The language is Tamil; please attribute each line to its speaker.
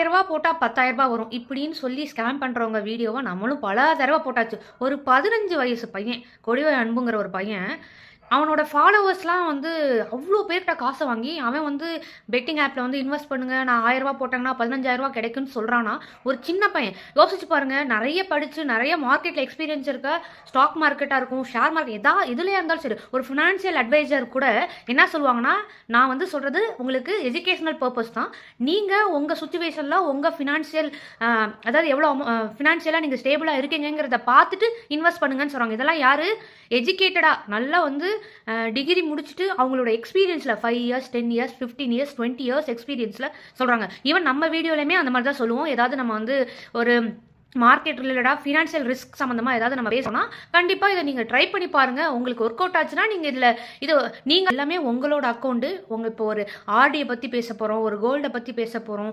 Speaker 1: ரூபா போட்டால் பத்தாயிரம் ரூபாய் வரும். இப்படின்னு சொல்லி ஸ்கேம் பண்ணுறவங்க வீடியோவை நம்மளும் பல தடவை போட்டாச்சு. ஒரு பதினஞ்சு வயசு பையன் கொடிவை அன்புங்கிற ஒரு பையன் அவனோட ஃபாலோவர்ஸ்லாம் வந்து அவ்வளோ பேர்கிட்ட காசை வாங்கி அவன் வந்து பெட்டிங் ஆப்பில் வந்து இன்வெஸ்ட் பண்ணுங்க நான் ஆயிரம் போட்டாங்கன்னா பதினஞ்சாயிரரூபா கிடைக்கும்னு சொல்கிறானா ஒரு சின்ன பையன். யோசிச்சு பாருங்கள் நிறைய படித்து நிறைய மார்க்கெட்டில் எக்ஸ்பீரியன்ஸ் இருக்க ஸ்டாக் மார்க்கெட்டாக இருக்கும் ஷேர் மார்க்கெட் எதா இதுலேயே இருந்தாலும் சரி ஒரு ஃபினான்ஷியல் அட்வைசர் கூட என்ன சொல்லுவாங்கன்னா நான் வந்து சொல்கிறது உங்களுக்கு எஜுகேஷனல் பர்பஸ் தான். நீங்கள் உங்கள் சுச்சுவேஷனில் உங்கள் ஃபினான்ஷியல் அதாவது எவ்வளோ ஃபினான்ஷியலாக நீங்கள் ஸ்டேபிளாக இருக்கீங்கிறத பார்த்துட்டு இன்வெஸ்ட் பண்ணுங்கன்னு சொல்கிறாங்க இதெல்லாம் யார்? எஜுகேட்டடாக நல்லா வந்து டிகிரி முடிச்சுட்டு அவங்களோட எக்ஸ்பீரியன்ஸில் five years ten years fifteen years twenty years எக்ஸ்பீரியன்ஸில் சொல்கிறாங்க ஈவன் நம்ம வீடியோலையுமே அந்த மாதிரி தான் சொல்லுவோம். ஏதாவது நம்ம வந்து ஒரு மார்க்கெட் ரிலேட்டடாக ஃபினான்ஷியல் ரிஸ்க் சம்மந்தமாக ஏதாவது நம்ம பேசணும்னா கண்டிப்பாக இதை நீங்கள் ட்ரை பண்ணி பாருங்கள் உங்களுக்கு ஒர்க் அவுட் ஆச்சுன்னா நீங்கள் இதில் இது நீங்கள் எல்லாமே உங்களோட அக்கௌண்ட்டு உங்கள் இப்போ ஒரு ஆர்டியை பற்றி பேச போகிறோம் ஒரு கோல்டை பற்றி பேச போகிறோம்